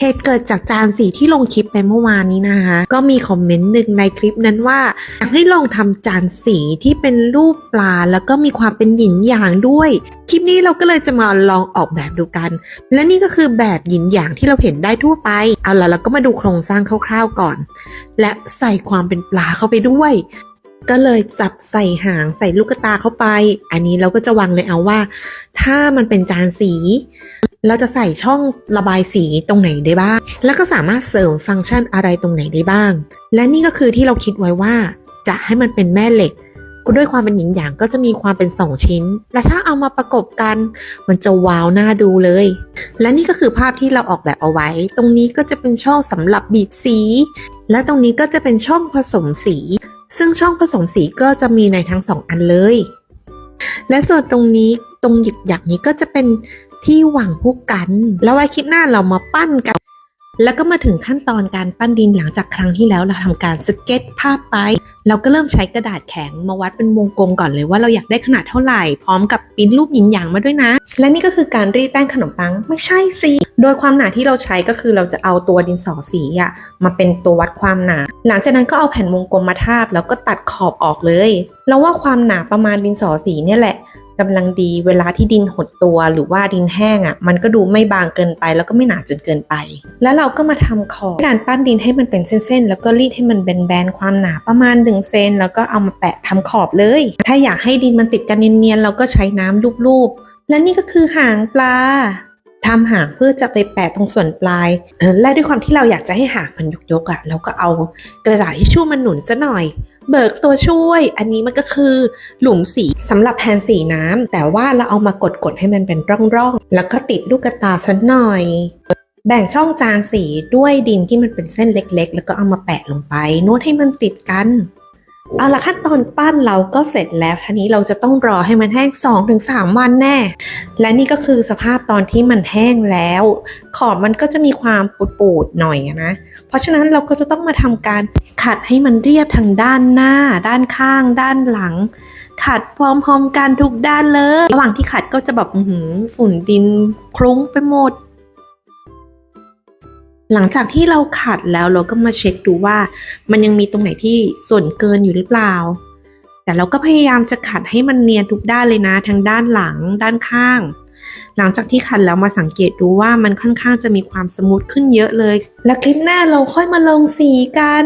เหตุเกิดจากจานสีที่ลงคลิปไปเมื่อวานนี้นะคะ ก็มีคอมเมนต์หนึ่งในคลิปนั้นว่าอยากให้ลองทำจานสีที่เป็นรูปปลา แล้วก็มีความเป็นหยินหยางด้วย คลิปนี้เราก็เลยจะมาลองออกแบบดูกัน และนี่ก็คือแบบหยินหยางที่เราเห็นได้ทั่วไป เอาล่ะเราก็มาดูโครงสร้างคร่าวๆก่อน และใส่ความเป็นปลาเข้าไปด้วย ก็เลยจับใส่หางใส่ลูกตาเข้าไป อันนี้เราก็จะวางเลยเอาว่า ถ้ามันเป็นจานสี เราจะใส่ช่องระบายสีตรงไหนได้บ้าง แล้วก็สามารถเสริมฟังก์ชันอะไรตรงไหนได้บ้าง และนี่ก็คือที่เราคิดไว้ว่า จะให้มันเป็นแม่เหล็กด้วยความเป็นหญิงหยางก็จะมีความเป็นสองชิ้น และถ้าเอามาประกบกัน มันจะว้าวน่าดูเลย และนี่ก็คือภาพที่เราออกแบบเอาไว้ ตรงนี้ก็จะเป็นช่องสำหรับบีบสี และตรงนี้ก็จะเป็นช่องผสมสี ซึ่งช่องผสมสีก็จะมีในทั้งสองอันเลย และส่วนตรงนี้ตรงหยิกหยักนี้ก็จะเป็น ที่หว่างผู้กัน แล้วไว้คลิดหน้าเรามาปั้นกัน แล้วก็มาถึงขั้นตอนการปั้นดินหลังจากครั้งที่แล้วเราทำการสเก็ตภาพไป เราก็เริ่มใช้กระดาษแข็งมาวัดเป็นวงกลมก่อนเลยว่าเราอยากได้ขนาดเท่าไหร่ พร้อมกับปิ้นรูปหยินหยางมาด้วยนะ และนี่ก็คือการรีดแป้งขนมปังไม่ใช่สิโดยความหนาที่เราใช้ก็คือเราจะเอาตัวดินสอสีอะมาเป็นตัววัดความหนา หลังจากนั้นก็เอาแผ่นวงกลมมาทาบ แล้วก็ตัดขอบออกเลย เราว่าความหนาประมาณดินสอสีเนี่ยแหละ กำลังดีเวลาที่ดินหดตัวหรือว่าดินแห้งอะ่ะมันก็ดูไม่บางเกินไป แล้วก็ไม่หนาจนเกินไป แล้วเราก็มาทำขอบการปั้นดินให้มันเป็นเส้นๆ แล้วก็รีดให้มันแบนๆความหนาประมาณ1เซนแล้วก็เอามาแปะทำขอบเลย ถ้าอยากให้ดินมันติดกันเนียนๆเราก็ใช้น้ำลูบๆและนี่ก็คือหางปลาทำหางเพื่อจะไปแปะตรงส่วนปลาย และด้วยความที่เราอยากจะให้หางมันยกๆอะ่ะเราก็เอากระดาษที่ช่มันหนุนซะหน่อย เบิกตัวช่วย อันนี้มันก็คือหลุมสีสำหรับแทนสีน้ำแต่ว่าเราเอามากดๆให้มันเป็นร่องๆ แล้วก็ติดลูกกระตาสักหน่อย แบ่งช่องจานสีด้วยดินที่มันเป็นเส้นเล็ก ๆ แล้วก็เอามาแปะลงไปนวดให้มันติดกัน เอาละขั้นตอนปั้นเราก็เสร็จแล้วทีนี้เราจะต้องรอให้มันแห้ง 2-3 วันแน่ และนี่ก็คือสภาพตอนที่มันแห้งแล้ว ขอบมันก็จะมีความปูดๆหน่อยนะ เพราะฉะนั้นเราก็จะต้องมาทำการขัดให้มันเรียบทางด้านหน้า ด้านข้าง ด้านหลัง ขัดพร้อมๆกันทุกด้านเลย ระหว่างที่ขัดก็จะแบบหือฝุ่นดินคลุ้งไปหมด หลังจากที่เราขัดแล้วเราก็มาเช็คดูว่า มันยังมีตรงไหนที่ส่วนเกินอยู่หรือเปล่า แต่เราก็พยายามจะขัดให้มันเนียนทุกด้านเลยนะทั้งด้านหลังด้านข้าง หลังจากที่ขัดแล้วมาสังเกตดูว่ามันค่อนข้างจะมีความสมูทขึ้นเยอะเลย แล้วคลิปหน้าเราค่อยมาลงสีกัน